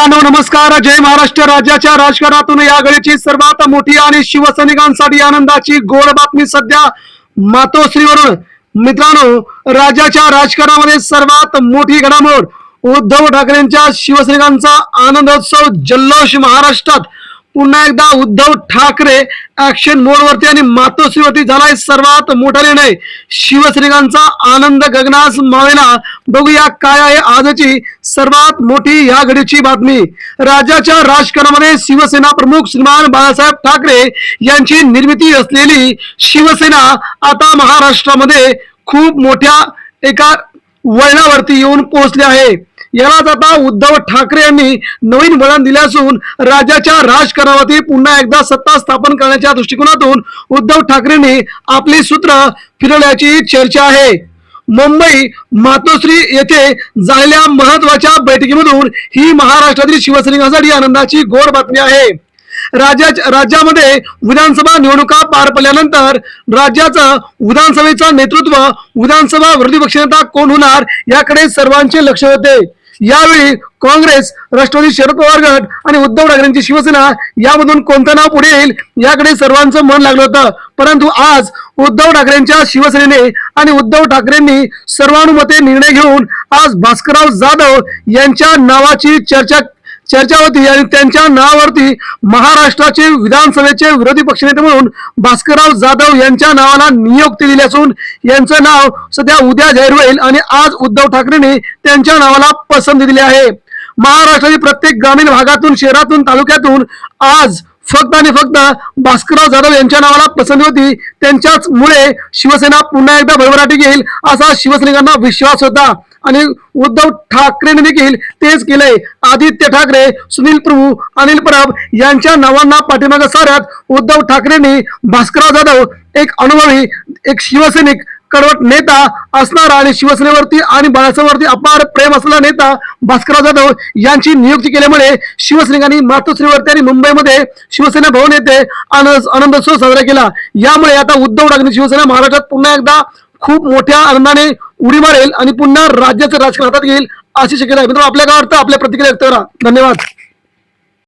मित्रांनो नमस्कार. जय महाराष्ट्र राज्याच्या राजकारणातून या घडीची सर्वात मोठी आणि शिवसैनिकांसाठी आनंदाची गोड बातमी सध्या मातोश्रीवरून. मित्रांनो राज्याच्या राजकारणामध्ये सर्वात मोठी घडामोड उद्धव ठाकरेंच्या शिवसैनिकांचा आनंदोत्सव जल्लोष महाराष्ट्रात. पुन्हा एकदा उद्धव ठाकरे ऍक्शन मोडवरती आणि मातोश्रीवरती झालाय सर्वात मोठा निर्णय. शिवसैनिकांचा आनंद गगनास मावेला बघूया काय आहे आजची सर्वात मोठी या घडीची बातमी. राज्याच्या राजकारणामध्ये शिवसेना प्रमुख श्रीमान बाळासाहेब ठाकरे यांची निर्मिती असलेली शिवसेना आता महाराष्ट्रामध्ये खूप मोठ्या एका वळणावरती येऊन पोहोचले आहे. यालाच आता उद्धव ठाकरे यांनी नवीन वळण दिले असून राज्याच्या राजकारणावरती पुन्हा एकदा सत्ता स्थापन करण्याच्या दृष्टिकोनातून उद्धव ठाकरेंनी आपली सूत्र फिरवल्याची चर्चा आहे. मुंबई मातोश्री येथे झालेल्या महत्त्वाच्या बैठकीमधून ही महाराष्ट्रातील शिवसैनिकांसाठी आनंदाची गोड बातमी आहे. राज्या राज्यामध्ये विधानसभा निवडणुका पार पडल्यानंतर राज्याचं विधानसभेचं नेतृत्व विधानसभा विरोधी पक्षनेता कोण होणार याकडे सर्वांचे लक्ष होते. यावेळी काँग्रेस राष्ट्रवादी शरद पवार गट आणि उद्धव ठाकरेंची शिवसेना यामधून कोणतं नाव पुढे येईल याकडे सर्वांचं मन लागलं होतं. परंतु आज उद्धव ठाकरेंच्या शिवसेनेने आणि उद्धव ठाकरेंनी सर्वानुमते निर्णय घेऊन आज भास्करराव जाधव यांच्या नावाची चर्चा चर्चा होती आणि त्यांच्या नावावरती महाराष्ट्राचे विधानसभेचे विरोधी पक्षनेते म्हणून भास्करराव जाधव यांच्या नावाला नियुक्ती दिली असून यांचं नाव सध्या उद्या जाहीर होईल आणि आज उद्धव ठाकरेंनी त्यांच्या नावाला पसंती दिली आहे. महाराष्ट्रातील प्रत्येक ग्रामीण भागातून शहरातून तालुक्यातून आज फक्त आणि फक्त भास्करराव जाधव यांच्या नावाला पसंती होती. त्यांच्याच मुळे शिवसेना पुन्हा एकदा भरभराटी घेईल असा शिवसैनिकांना विश्वास होता. आणि उद्धव ठाकरेंनी देखील तेच केलंय. आदित्य ठाकरे सुनील प्रभू अनिल परब यांच्या नावांना पाठीमागे साऱ्यात उद्धव ठाकरेंनी भास्करराव जाधव एक अनुभवी एक शिवसैनिक कडवट नेता असणारा आणि शिवसेनेवरती आणि बाळासाहेबांवरती अपार प्रेम असलेला नेता भास्करराव जाधव यांची नियुक्ती केल्यामुळे शिवसैनिकांनी मातोश्रीवरती आणि मुंबईमध्ये शिवसेना भवन येथे आनंद आनंदोत्सव साजरा केला. यामुळे आता उद्धव ठाकरे शिवसेना महाराष्ट्रात पुन्हा एकदा खूप मोठ्या आनंदाने उडी मारेल आणि पुन्हा राज्याचं राजकारण हातात घेईल अशी शक्यता आहे. मित्रांनो आपल्या काय वाटतं? आपल्या प्रतिक्रिया व्यक्त करा. धन्यवाद.